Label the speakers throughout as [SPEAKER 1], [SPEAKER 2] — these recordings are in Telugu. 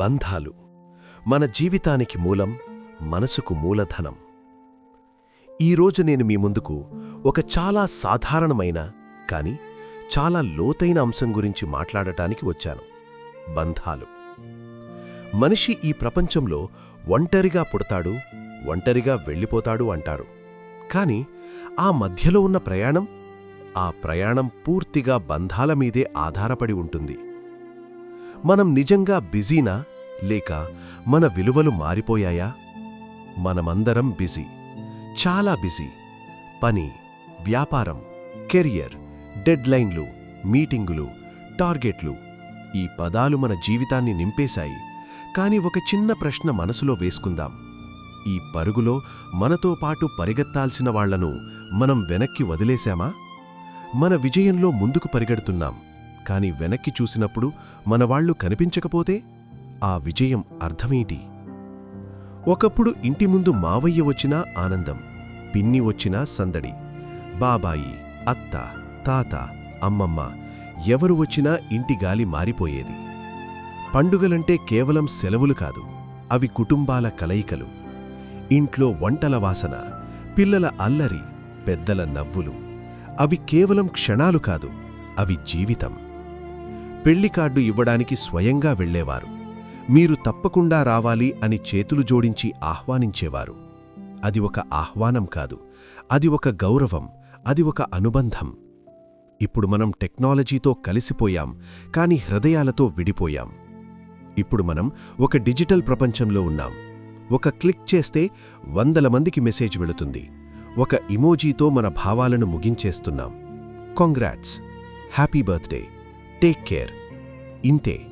[SPEAKER 1] బంధాలు. మన జీవితానికి మూలం మనసుకు మూలధనం. ఈరోజు నేను మీ ముందుకు ఒక చాలా సాధారణమైన కాని చాలా లోతైన అంశం గురించి మాట్లాడటానికి వచ్చాను. బంధాలు. మనిషి ఈ ప్రపంచంలో ఒంటరిగా పుడతాడు ఒంటరిగా వెళ్ళిపోతాడు అంటారు. కాని ఆ మధ్యలో ఉన్న ప్రయాణం ఆ ప్రయాణం పూర్తిగా బంధాల మీదే ఆధారపడి ఉంటుంది. మనం నిజంగా బిజీనా? లేక మన విలువలు మారిపోయాయా? మనమందరం బిజీ చాలా బిజీ. పని వ్యాపారం కెరియర్ డెడ్లైన్లు మీటింగులు టార్గెట్లు ఈ పదాలు మన జీవితాన్ని నింపేశాయి. కాని ఒక చిన్న ప్రశ్న మనసులో వేసుకుందాం. ఈ పరుగులో మనతో పాటు పరిగెత్తాల్సిన వాళ్ళను మనం వెనక్కి వదిలేశామా? మన విజయంలో ముందుకు పరిగెడుతున్నాం. కాని వెనక్కి చూసినప్పుడు మనవాళ్ళు కనిపించకపోతే? ఆ విజయం అర్థమేంటి? ఒకప్పుడు ఇంటి ముందు మావయ్య వచ్చినా ఆనందం పిన్ని వచ్చినా సందడి. బాబాయి అత్త తాత అమ్మమ్మ ఎవరు వచ్చినా ఇంటి గాలి మారిపోయేది. పండుగలంటే కేవలం సెలవులు కాదు అవి కుటుంబాల కలయికలు. ఇంట్లో వంటల వాసన పిల్లల అల్లరి పెద్దల నవ్వులు అవి కేవలం క్షణాలు కాదు అవి జీవితం. పెళ్ళి కార్డు ఇవ్వడానికి స్వయంగా వెళ్ళేవారు మీరు తప్పకుండా రావాలి అని చేతులు జోడించి ఆహ్వానించేవారు. అది ఒక ఆహ్వానం కాదు. అది ఒక గౌరవం. అది ఒక అనుబంధం. ఇప్పుడు మనం టెక్నాలజీతో కలిసిపోయాం కాని హృదయాలతో విడిపోయాం. ఇప్పుడు మనం ఒక డిజిటల్ ప్రపంచంలో ఉన్నాం. ఒక క్లిక్ చేస్తే వందల మందికి మెసేజ్ వెళుతుంది. ఒక ఇమోజీతో మన భావాలను ముగించేస్తున్నాం. Congrats. Happy birthday. Take care. ఇంతే.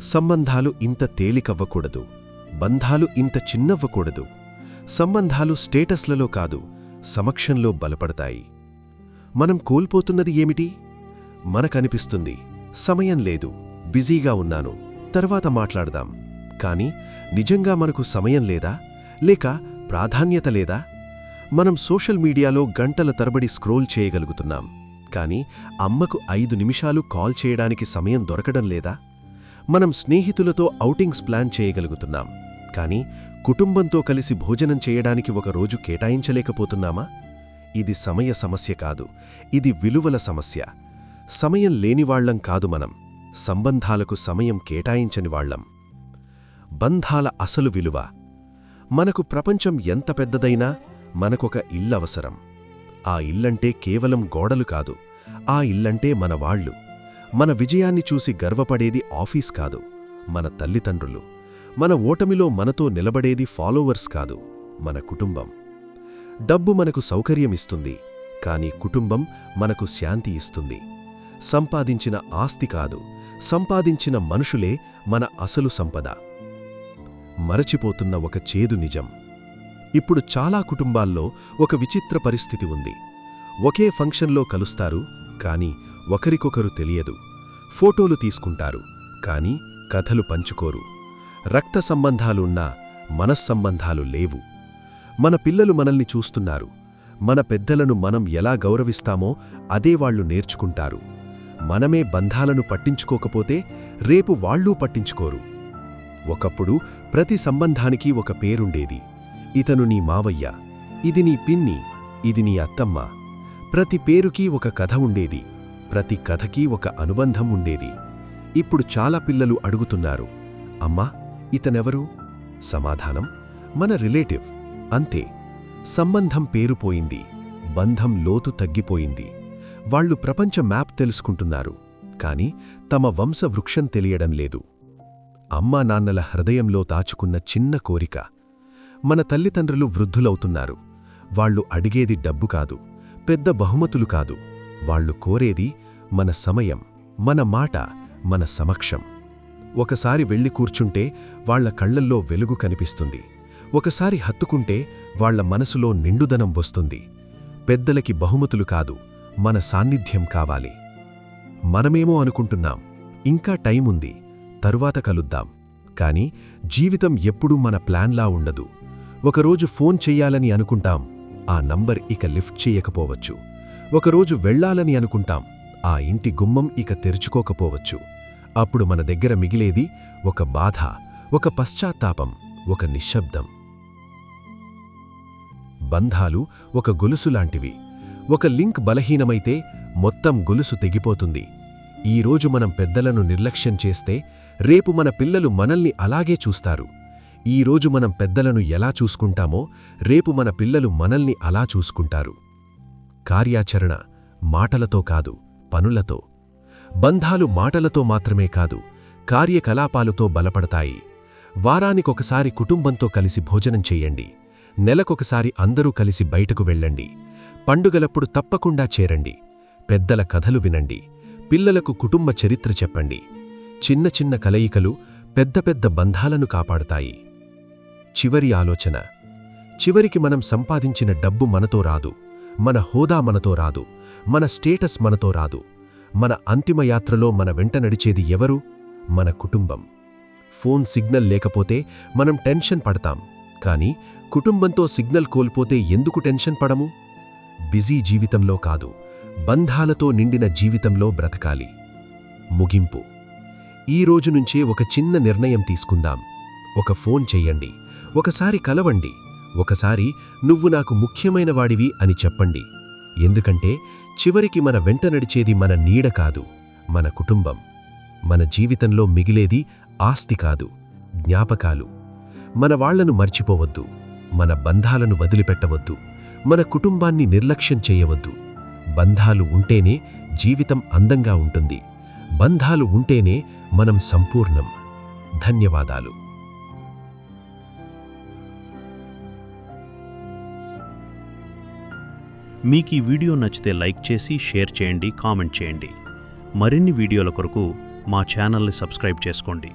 [SPEAKER 1] సంబంధాలు ఇంత తేలికవ్వకూడదు. బంధాలు ఇంత చిన్నవ్వకూడదు. సంబంధాలు స్టేటస్లలో కాదు సమక్షంలో బలపడతాయి. మనం కోల్పోతున్నది ఏమిటి? మనకనిపిస్తుంది సమయం లేదు బిజీగా ఉన్నాను తర్వాత మాట్లాడదాం. కాని నిజంగా మనకు సమయం లేదా? లేక ప్రాధాన్యత లేదా? మనం సోషల్ మీడియాలో గంటల తరబడి స్క్రోల్ చేయగలుగుతున్నాం. కాని అమ్మకు ఐదు నిమిషాలు కాల్ చేయడానికి సమయం దొరకడం లేదా? మనం స్నేహితులతో ఔటింగ్స్ ప్లాన్ చేయగలుగుతున్నాం. కాని కుటుంబంతో కలిసి భోజనం చేయడానికి ఒక రోజు కేటాయించలేకపోతున్నామా? ఇది సమయ సమస్య కాదు. ఇది విలువల సమస్య. సమయం లేనివాళ్ళం కాదు మనం. సంబంధాలకు సమయం కేటాయించని వాళ్ళం బంధాల అసలు విలువ. మనకు ప్రపంచం ఎంత పెద్దదైనా మనకొక ఇల్లవసరం. ఆ ఇల్లంటే కేవలం గోడలు కాదు. ఆ ఇల్లంటే మన వాళ్ళు. మన విజయాన్ని చూసి గర్వపడేది ఆఫీస్ కాదు మన తల్లిదండ్రులు. మన ఓటమిలో మనతో నిలబడేది ఫాలోవర్స్ కాదు మన కుటుంబం. డబ్బు మనకు సౌకర్యమిస్తుంది కాని కుటుంబం మనకు శాంతి ఇస్తుంది. సంపాదించిన ఆస్తి కాదు సంపాదించిన మనుషులే మన అసలు సంపద. మరచిపోతున్న ఒక చేదు నిజం. ఇప్పుడు చాలా కుటుంబాల్లో ఒక విచిత్ర పరిస్థితి ఉంది. ఒకే ఫంక్షన్లో కలుస్తారు కాని ఒకరికొకరు తెలియదు. ఫోటోలు తీసుకుంటారు కాని కథలు పంచుకోరు. రక్త సంబంధాలున్నా మనస్సంబంధాలు లేవు. మన పిల్లలు మనల్ని చూస్తున్నారు. మన పెద్దలను మనం ఎలా గౌరవిస్తామో అదే వాళ్ళు నేర్చుకుంటారు. మనమే బంధాలను పట్టించుకోకపోతే రేపు వాళ్ళూ పట్టించుకోరు. ఒకప్పుడు ప్రతి సంబంధానికి ఒక పేరుండేది. ఇతను నీ మావయ్య ఇది నీ పిన్ని ఇది నీ అత్తమ్మ. ప్రతి పేరుకీ ఒక కథ ఉండేది ప్రతి కథకీ ఒక అనుబంధం ఉండేది. ఇప్పుడు చాలా పిల్లలు అడుగుతున్నారు అమ్మా ఇతనెవరు? సమాధానం? మన రిలేటివ్. అంతే. సంబంధం పేరుపోయింది బంధం లోతు తగ్గిపోయింది. వాళ్ళు ప్రపంచ మ్యాప్ తెలుసుకుంటున్నారు కాని తమ వంశవృక్షం తెలియడం లేదు. అమ్మా నాన్నల హృదయంలో దాచుకున్న చిన్న కోరిక. మన తల్లిదండ్రులు వృద్ధులవుతున్నారు. వాళ్ళు అడిగేది డబ్బు కాదు. పెద్ద బహుమతులు కాదు. వాళ్ళు కోరేది మన సమయం మన మాట మన సమక్షం. ఒకసారి వెళ్ళి కూర్చుంటే వాళ్ళ కళ్ళల్లో వెలుగు కనిపిస్తుంది. ఒకసారి హత్తుకుంటే వాళ్ళ మనసులో నిండుదనం వస్తుంది. పెద్దలకి బహుమతులు కాదు మన సాన్నిధ్యం కావాలి. మనమేమో అనుకుంటున్నాం ఇంకా టైం ఉంది తరువాత కలుద్దాం. కాని జీవితం ఎప్పుడూ మన ప్లాన్లా ఉండదు. ఒకరోజు ఫోన్ చెయ్యాలని అనుకుంటాం ఆ నంబర్ ఇక లిఫ్ట్ చెయ్యకపోవచ్చు ఒకరోజు వెళ్ళాలని అనుకుంటాం. ఆ ఇంటి గుమ్మం ఇక తెరుచుకోకపోవచ్చు. అప్పుడు మన దగ్గర మిగిలేది ఒక బాధ ఒక పశ్చాత్తాపం ఒక నిశ్శబ్దం. బంధాలు ఒక గొలుసులాంటివి ఒక లింక్ బలహీనమైతే మొత్తం గొలుసు తెగిపోతుంది. ఈరోజు మనం పెద్దలను నిర్లక్ష్యం చేస్తే రేపు మన పిల్లలు మనల్ని అలాగే చూస్తారు. ఈరోజు మనం పెద్దలను ఎలా చూసుకుంటామో రేపు మన పిల్లలు మనల్ని అలా చూసుకుంటారు. కార్యాచరణ మాటలతో కాదు పనులతో. బంధాలు మాటలతో మాత్రమే కాదు కార్యకలాపాలతో బలపడతాయి. వారానికొకసారి కుటుంబంతో కలిసి భోజనం చెయ్యండి నెలకొకసారి అందరూ కలిసి బయటకు వెళ్ళండి. పండుగలప్పుడు తప్పకుండా చేరండి. పెద్దల కథలు వినండి. పిల్లలకు కుటుంబ చరిత్ర చెప్పండి. చిన్న చిన్న కలయికలు పెద్ద పెద్ద బంధాలను కాపాడతాయి. చివరి ఆలోచన. చివరికి మనం సంపాదించిన డబ్బు మనతో రాదు. మన హోదా మనతో రాదు. మన స్టేటస్ మనతో రాదు. మన అంతిమయాత్రలో మన వెంట నడిచేది ఎవరు? మన కుటుంబం. ఫోన్ సిగ్నల్ లేకపోతే మనం టెన్షన్ పడతాం. కానీ కుటుంబంతో సిగ్నల్ కోల్పోతే ఎందుకు టెన్షన్ పడము? బిజీ జీవితంలో కాదు. బంధాలతో నిండిన జీవితంలో బ్రతకాలి. ముగింపు. ఈ రోజు నుంచే ఒక చిన్న నిర్ణయం తీసుకుందాం. ఒక ఫోన్ చెయ్యండి. ఒకసారి కలవండి. ఒకసారి నువ్వు నాకు ముఖ్యమైన వాడివి అని చెప్పండి. ఎందుకంటే చివరికి మన వెంట నడిచేది మన నీడ కాదు మన కుటుంబం. మన జీవితంలో మిగిలేది ఆస్తి కాదు జ్ఞాపకాలు. మన వాళ్ళను మర్చిపోవద్దు మన బంధాలను వదిలిపెట్టవద్దు మన కుటుంబాన్ని నిర్లక్ష్యం చేయవద్దు. బంధాలు ఉంటేనే జీవితం అందంగా ఉంటుంది. బంధాలు ఉంటేనే మనం సంపూర్ణం. ధన్యవాదాలు.
[SPEAKER 2] మీకు ఈ వీడియో నచ్చితే లైక్ చేసి షేర్ చేయండి కామెంట్ చేయండి. మరిన్ని వీడియోల కొరకు మా ఛానల్ని సబ్స్క్రైబ్ చేసుకోండి.